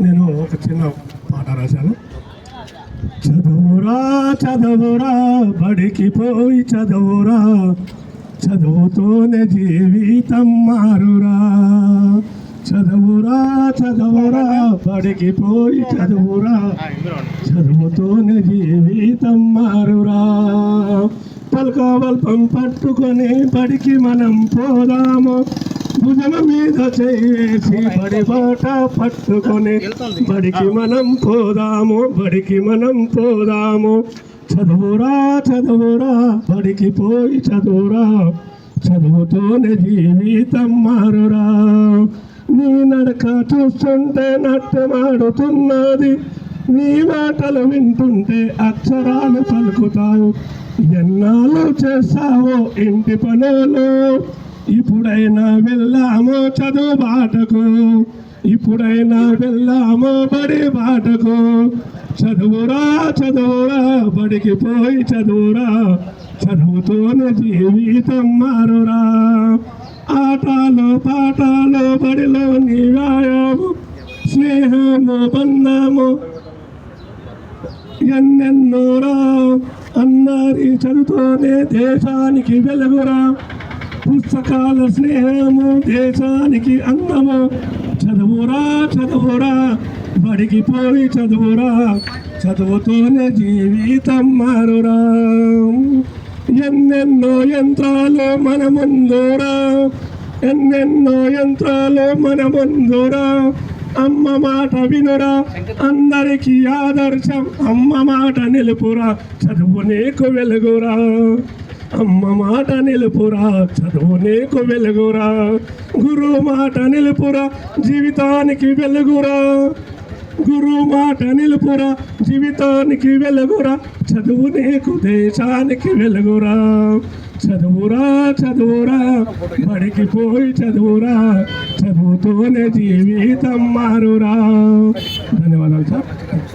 నేను ఒక చిన్న పాట రాశాను. చదువురా చదువురా బడికి పోయి చదువురా చదువుతోనే జీవితం మారురా. చదువురా చదువురా బడికి పోయి చదువురా చదువుతోనే జీవితం మారురా. పలకవల్పం పట్టుకొని బడికి మనం పోదాము. భుజమ మీద చేసి బడి బాట పట్టుకొని బడికి మనం పోదాము బడికి మనం పోదాము. చదువురా చదువురా బడికి పోయి చదువురా. చదువుతోనే జీవితం మారురా. నీ నడక చూస్తుంటే నట్టమాడుతున్నది నీ మాటలు వింటుంటే అక్షరాలు పలుకుతావు. ఎన్నాళ్ళు చేస్తావో ఇంటి పనులు? ఇప్పుడైనా వెళ్ళామో చదువు బాటకు. ఇప్పుడైనా వెళ్ళామో బడి బాటకు. చదువురా చదువురా బడికి పోయి చదువురా. చదువుతోనే జీవితం మారురా. ఆటలు పాటలు బడిలో నీ వ్యాయామం స్నేహము బంధము ఎన్నెన్నోరా. అన్నారి చదువుతోనే దేశానికి వెలుగురా. పుస్తకాల స్నేహము దేశానికి అందము. చదువురా చదువురా బడికి పోయి చదువురా. చదువుతోనే జీవితం మారురా. ఎన్నెన్నో యంత్రాలు మన ముందురా. ఎన్నెన్నో యంత్రాలు మన ముందురా. అమ్మ మాట వినురా అందరికీ ఆదర్శం. అమ్మ మాట నిలుపురా చదువు నీకు వెలుగురా. అమ్మ మాట నిలుపురా చదువు నీకు వెలుగురా గురువు మాట నిలుపురా జీవితానికి వెలుగురా. గురువు మాట నిలుపురా జీవితానికి వెలుగురా చదువు నీకు దేశానికి వెలుగురా. చదువురా చదువురా బడికి పోయి చదువురా చదువుతోనే జీవితం మారురా. ధన్యవాదాలు సార్.